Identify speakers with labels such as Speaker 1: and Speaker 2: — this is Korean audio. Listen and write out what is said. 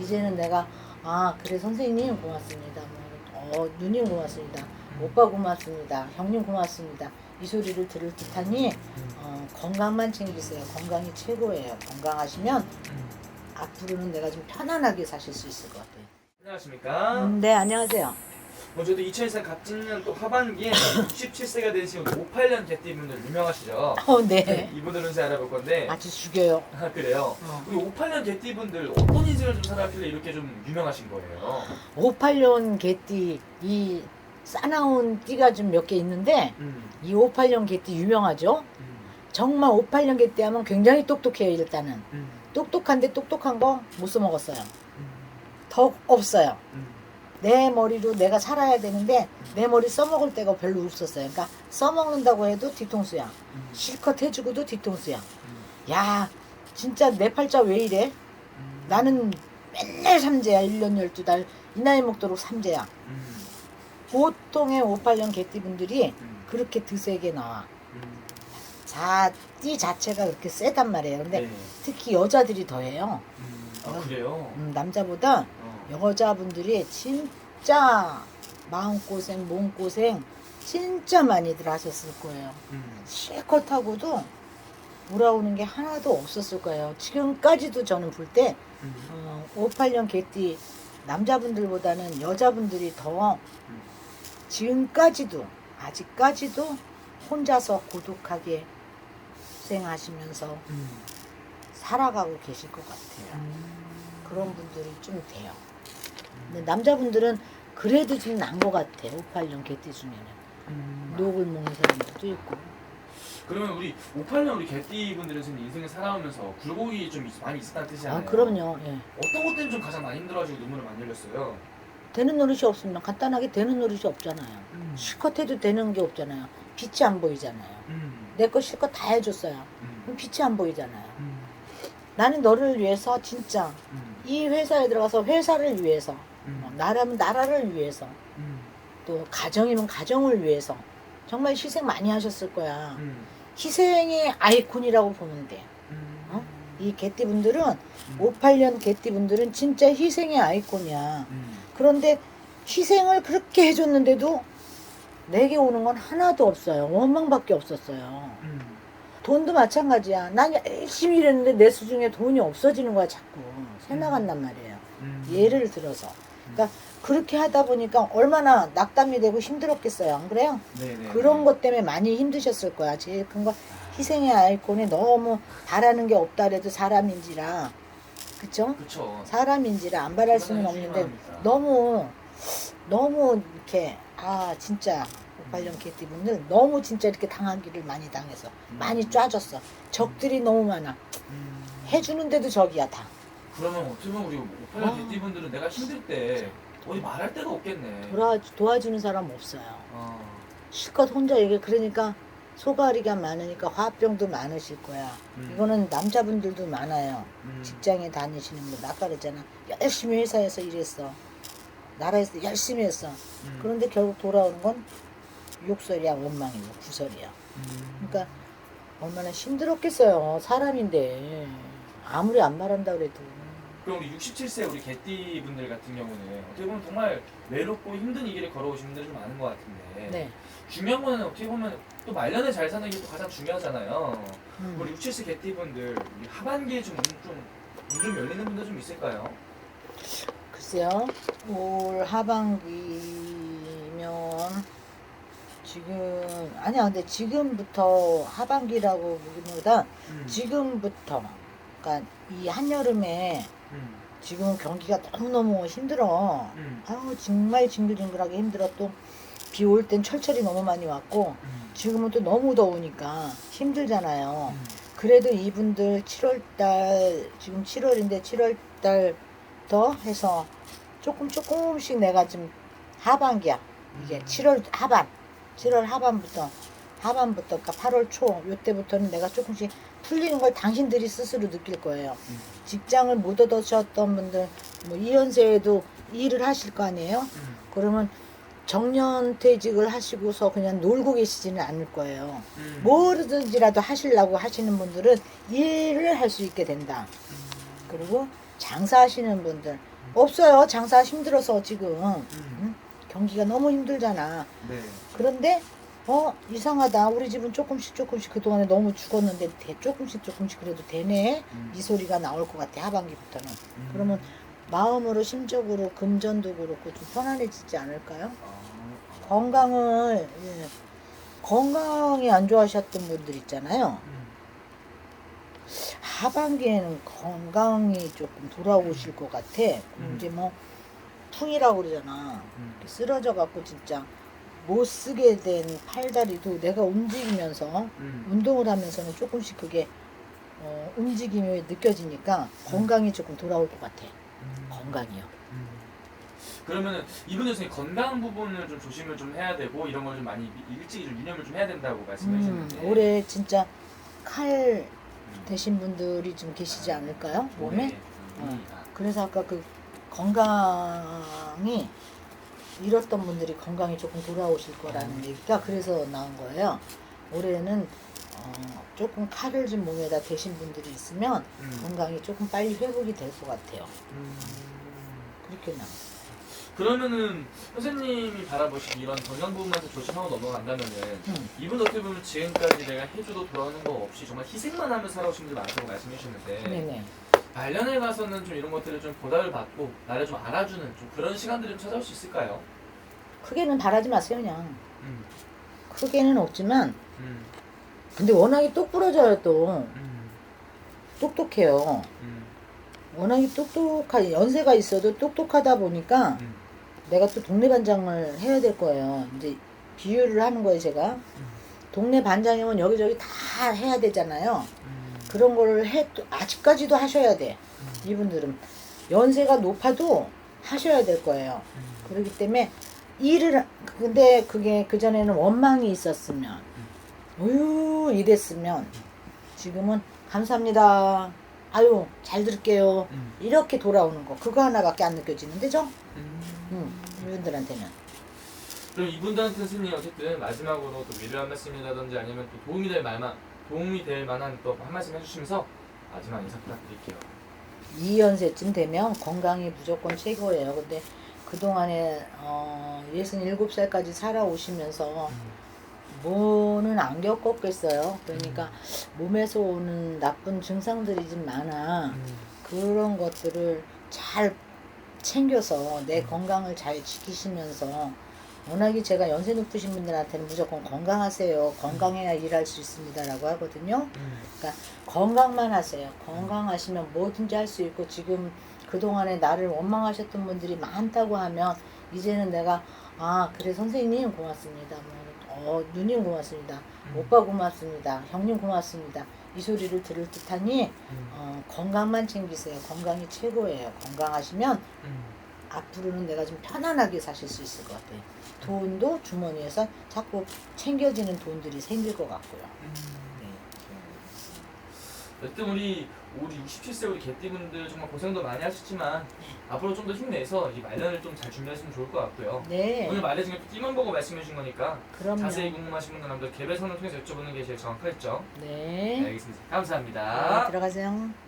Speaker 1: 이제는 내가 아 그래 선생님 고맙습니다. 뭐, 어 누님 고맙습니다. 오빠 고맙습니다. 형님 고맙습니다. 이 소리를 들을 듯하니 어, 건강만 챙기세요. 건강이 최고예요. 건강하시면 앞으로는 내가 좀 편안하게 사실 수 있을 것 같아요.
Speaker 2: 안녕하십니까?
Speaker 1: 음, 네 안녕하세요.
Speaker 2: 뭐 저도 2024년 갑진년 또 하반기에 67세가 되신 58년 개띠분들 유명하시죠?
Speaker 1: 어, 네.
Speaker 2: 이분들 운세 알아볼 건데
Speaker 1: 아주 죽여요.
Speaker 2: 아 그래요?
Speaker 1: 어.
Speaker 2: 우리 58년 개띠분들 어떤 인생을 좀 살았길래 이렇게 좀 유명하신 거예요?
Speaker 1: 58년 개띠 이 싸나운 띠가 좀 몇 개 있는데
Speaker 2: 음,
Speaker 1: 이 58년 개띠 유명하죠.
Speaker 2: 음,
Speaker 1: 정말 58년 개띠 하면 굉장히 똑똑해요 일단은.
Speaker 2: 음,
Speaker 1: 똑똑한데 똑똑한 거 못 써먹었어요.
Speaker 2: 음,
Speaker 1: 더 없어요.
Speaker 2: 음,
Speaker 1: 내 머리로 내가 살아야 되는데 내 머리 써먹을 데가 별로 없었어요. 그러니까 써먹는다고 해도 뒤통수야.
Speaker 2: 음,
Speaker 1: 실컷 해주고도 뒤통수야.
Speaker 2: 음,
Speaker 1: 야 진짜 내 팔자 왜 이래?
Speaker 2: 음,
Speaker 1: 나는 맨날 삼재야. 1년 12달 이 나이 먹도록 삼재야.
Speaker 2: 음,
Speaker 1: 보통의 58년 개띠분들이
Speaker 2: 음,
Speaker 1: 그렇게 드세게 나와.
Speaker 2: 음.
Speaker 1: 자, 띠 자체가 그렇게 세단 말이에요. 근데
Speaker 2: 네.
Speaker 1: 특히 여자들이 더해요.
Speaker 2: 음, 아 그래요?
Speaker 1: 음, 남자보다
Speaker 2: 어.
Speaker 1: 여자분들이 진짜 마음고생, 몸고생 진짜 많이들 하셨을 거예요.
Speaker 2: 음,
Speaker 1: 실컷 하고도 돌아오는 게 하나도 없었을 거예요. 지금까지도 저는 볼때
Speaker 2: 음,
Speaker 1: 어, 58년 개띠 남자분들보다는 여자분들이 더
Speaker 2: 음.
Speaker 1: 지금까지도 아직까지도 혼자서 고독하게 고생하시면서
Speaker 2: 음,
Speaker 1: 살아가고 계실 것 같아요.
Speaker 2: 음.
Speaker 1: 그런 분들이 좀 돼요. 근데 남자분들은 그래도 좀 난 것 같아요. 58년 개띠 중에는.
Speaker 2: 음.
Speaker 1: 녹을 먹는 사람들도 있고.
Speaker 2: 그러면 우리 58년 우리 개띠 분들은 지금 인생을 살아오면서 굴곡이 좀 있- 많이 있었다는 뜻이잖아요.
Speaker 1: 아, 그럼요. 예.
Speaker 2: 어떤 것 때문에 좀 가장 많이 힘들어가지고 눈물을 많이 흘렸어요?
Speaker 1: 되는 노릇이 없으면 간단하게 되는 노릇이 없잖아요. 실컷 해도 되는 게 없잖아요. 빛이 안 보이잖아요.
Speaker 2: 음,
Speaker 1: 내 거 실컷 다 해줬어요.
Speaker 2: 음,
Speaker 1: 그럼 빛이 안 보이잖아요.
Speaker 2: 음,
Speaker 1: 나는 너를 위해서 진짜
Speaker 2: 음,
Speaker 1: 이 회사에 들어가서 회사를 위해서 어,
Speaker 2: 음,
Speaker 1: 나라면 나라를 위해서
Speaker 2: 음,
Speaker 1: 또 가정이면 가정을 위해서 정말 희생 많이 하셨을 거야.
Speaker 2: 음,
Speaker 1: 희생의 아이콘이라고 보면 돼.
Speaker 2: 음,
Speaker 1: 어? 이 개띠분들은
Speaker 2: 음,
Speaker 1: 58년 개띠분들은 진짜 희생의 아이콘이야.
Speaker 2: 음,
Speaker 1: 그런데 희생을 그렇게 해줬는데도 내게 오는 건 하나도 없어요. 원망밖에 없었어요.
Speaker 2: 음,
Speaker 1: 돈도 마찬가지야. 난 열심히 일했는데 내 수중에 돈이 없어지는 거야 자꾸. 새 나간단 말이에요.
Speaker 2: 음.
Speaker 1: 예를 들어서. 그러니까 그렇게 하다 보니까 얼마나 낙담이 되고 힘들었겠어요. 안 그래요?
Speaker 2: 네네.
Speaker 1: 그런 것 때문에 많이 힘드셨을 거야. 제일 큰 거 희생의 아이콘이 너무 바라는 게 없다 그래도 사람인지라. 그쵸?
Speaker 2: 그쵸.
Speaker 1: 사람인지라 안 바랄 수는 없는데 너무 너무 이렇게 아 진짜 58년 개띠분들 너무 진짜 이렇게 당하기를 많이 당해서 많이 짜졌어. 적들이 너무 많아.
Speaker 2: 음.
Speaker 1: 해주는데도 적이야 다.
Speaker 2: 그러면 보면 우리 58년
Speaker 1: 아.
Speaker 2: 개띠분들은 내가 힘들 때 어디 말할 데가 없겠네.
Speaker 1: 도와 도와주는 사람 없어요.
Speaker 2: 어.
Speaker 1: 실컷 혼자 얘기 그러니까 소가리가 많으니까 화병도 많으실 거야.
Speaker 2: 음.
Speaker 1: 이거는 남자분들도 많아요.
Speaker 2: 음.
Speaker 1: 직장에 다니시는 분 아까 그랬잖아. 열심히 회사에서 일했어. 나라에서 열심히 했어.
Speaker 2: 음.
Speaker 1: 그런데 결국 돌아오는 건 욕설이야, 원망이고 구설이야.
Speaker 2: 음.
Speaker 1: 그러니까 얼마나 힘들었겠어요. 사람인데 아무리 안 말한다 그래도
Speaker 2: 그럼 우리 67세 우리 개띠 분들 같은 경우는 어떻게 보면 정말 외롭고 힘든 이 길을 걸어오신 분들이 좀 많은 것 같은데
Speaker 1: 네.
Speaker 2: 중요한 거는 어떻게 보면 또 말년에 잘 사는 게 또 가장 중요하잖아요.
Speaker 1: 음.
Speaker 2: 우리 67세 개띠 분들 우리 하반기에 좀좀 열리는 분들 좀 있을까요?
Speaker 1: 글쎄요. 올 하반기면 지금 아니야 근데 지금부터 하반기라고 보기보다
Speaker 2: 음.
Speaker 1: 지금부터 그러니까 이 한여름에
Speaker 2: 음.
Speaker 1: 지금 경기가 너무너무 힘들어.
Speaker 2: 음.
Speaker 1: 아우 정말 징글징글하게 힘들어 또 비 올 땐 철철이 너무 많이 왔고
Speaker 2: 음.
Speaker 1: 지금은 또 너무 더우니까 힘들잖아요.
Speaker 2: 음.
Speaker 1: 그래도 이분들 7월달 지금 7월인데 7월달 더 해서 조금 조금씩 내가 좀 하반기야. 이게 7월 하반, 7월 하반부터 하반부터 그러니까 8월 초 요때부터는 내가 조금씩 풀리는 걸 당신들이 스스로 느낄 거예요.
Speaker 2: 음.
Speaker 1: 직장을 못 얻으셨던 분들 뭐 이연세에도 일을 하실 거 아니에요?
Speaker 2: 음.
Speaker 1: 그러면 정년 퇴직을 하시고서 그냥 놀고 계시지는 않을 거예요.
Speaker 2: 음.
Speaker 1: 뭐든지라도 하시려고 하시는 분들은 일을 할 수 있게 된다.
Speaker 2: 음.
Speaker 1: 그리고 장사하시는 분들 없어요. 장사 힘들어서 지금
Speaker 2: 음.
Speaker 1: 경기가 너무 힘들잖아.
Speaker 2: 네.
Speaker 1: 그런데 어 이상하다. 우리 집은 조금씩 조금씩 그 동안에 너무 죽었는데 대, 조금씩 조금씩 그래도 되네.
Speaker 2: 음.
Speaker 1: 이 소리가 나올 것 같아 하반기부터는.
Speaker 2: 음.
Speaker 1: 그러면 마음으로 심적으로 금전도 그렇고 좀 편안해지지 않을까요?
Speaker 2: 아.
Speaker 1: 건강을 예, 건강이 안 좋아하셨던 분들 있잖아요.
Speaker 2: 음.
Speaker 1: 하반기에는 건강이 조금 돌아오실 것 같아.
Speaker 2: 음.
Speaker 1: 이제 뭐 풍이라고 그러잖아.
Speaker 2: 음.
Speaker 1: 쓰러져 갖고 진짜 못 쓰게 된 팔다리도 내가 움직이면서
Speaker 2: 음.
Speaker 1: 운동을 하면서는 조금씩 그게 어, 움직임이 느껴지니까 건강이 조금 돌아올 것 같아.
Speaker 2: 음.
Speaker 1: 건강이요.
Speaker 2: 음. 그러면은 이분은 선생님 건강 부분을 좀 조심을 좀 해야 되고 이런 걸 좀 많이 미- 일찍 좀 유념을 좀 해야 된다고 말씀해
Speaker 1: 음, 올해 진짜 칼
Speaker 2: 음.
Speaker 1: 되신 분들이 좀 계시지 않을까요? 몸에?
Speaker 2: 네.
Speaker 1: 어.
Speaker 2: 아.
Speaker 1: 그래서 아까 그 건강이 잃었던 분들이 건강이 조금 돌아오실 거라는
Speaker 2: 음.
Speaker 1: 얘기가 그래서 나온 거예요. 올해는 어, 조금 칼을 좀 몸에다 대신 분들이 있으면
Speaker 2: 음.
Speaker 1: 건강이 조금 빨리 회복이 될 것 같아요.
Speaker 2: 음.
Speaker 1: 그렇게 나.
Speaker 2: 그러면은 선생님이 바라보시기 이런 건강 부분에서 조심하고 넘어간다면은
Speaker 1: 음.
Speaker 2: 이분 어떻게 보면 지금까지 내가 해줘도 돌아오는 거 없이 정말 희생만 하면서 살아오신 분들 많다고 말씀해 주셨는데
Speaker 1: 네네.
Speaker 2: 말년에 가서는 좀 이런 것들을 좀 보답을 받고 나를 좀 알아주는 좀 그런 시간들이 좀 찾아올 수 있을까요?
Speaker 1: 크게는 바라지 마세요, 그냥.
Speaker 2: 음,
Speaker 1: 크게는 없지만,
Speaker 2: 음,
Speaker 1: 근데 워낙에 똑부러져요, 또.
Speaker 2: 음,
Speaker 1: 똑똑해요.
Speaker 2: 음,
Speaker 1: 워낙에 똑똑하, 연세가 있어도 똑똑하다 보니까
Speaker 2: 음,
Speaker 1: 내가 또 동네 반장을 해야 될 거예요. 이제 비유를 하는 거예요, 제가.
Speaker 2: 음,
Speaker 1: 동네 반장이면 여기저기 다 해야 되잖아요.
Speaker 2: 음,
Speaker 1: 그런 거를 해, 또 아직까지도 하셔야 돼.
Speaker 2: 음,
Speaker 1: 이분들은. 연세가 높아도 하셔야 될 거예요.
Speaker 2: 음,
Speaker 1: 그렇기 때문에 일을, 하- 근데 그게 그전에는 원망이 있었으면, 어유 이랬으면, 지금은 감사합니다. 아유, 잘 들을게요.
Speaker 2: 음,
Speaker 1: 이렇게 돌아오는 거. 그거 하나밖에 안 느껴지는데, 죠
Speaker 2: 음.
Speaker 1: 음, 이분들한테는.
Speaker 2: 그럼 이분들한테 선생님 어쨌든 마지막으로 또 위로 한 말씀이라든지 아니면 또 도움이 될 만한 도움이 될 만한 또 한 말씀 해주시면서 마지막 인사 부탁드릴게요.
Speaker 1: 2연세쯤 되면 건강이 무조건 최고예요. 근데 그동안에 어, 67살까지 살아오시면서 뭐는 안 겪었겠어요. 그러니까 몸에서 오는 나쁜 증상들이 좀 많아. 그런 것들을 잘 챙겨서 내 건강을 잘 지키시면서 워낙에 제가 연세 높으신 분들한테는 무조건 건강하세요. 건강해야 일할 수 있습니다라고 하거든요. 건강만 하세요. 건강하시면 뭐든지 할 수 있고 지금 그동안에 나를 원망하셨던 분들이 많다고 하면 이제는 내가 아 그래 선생님 고맙습니다. 뭐, 어 누님 고맙습니다. 오빠 고맙습니다. 형님 고맙습니다. 이 소리를 들을 듯하니 어, 건강만 챙기세요. 건강이 최고예요. 건강하시면 앞으로는 내가 좀 편안하게 사실 수 있을 것 같아요. 돈도 주머니에서 자꾸 챙겨지는 돈들이 생길 것 같고요. 네.
Speaker 2: 여튼 우리 우리 67세 우리 개띠분들 정말 고생도 많이 하셨지만 앞으로 좀 더 힘내서 이 말년을 좀 잘 준비하시면 좋을 것 같고요.
Speaker 1: 네.
Speaker 2: 오늘 말해 중에 띠만 보고 말씀해 주신 거니까
Speaker 1: 그럼요.
Speaker 2: 자세히 궁금하신 분들은 개별 선을 통해서 여쭤보는 게 제일 정확하겠죠. 네,
Speaker 1: 네.
Speaker 2: 알겠습니다.
Speaker 1: 네,
Speaker 2: 감사합니다.
Speaker 1: 들어가세요.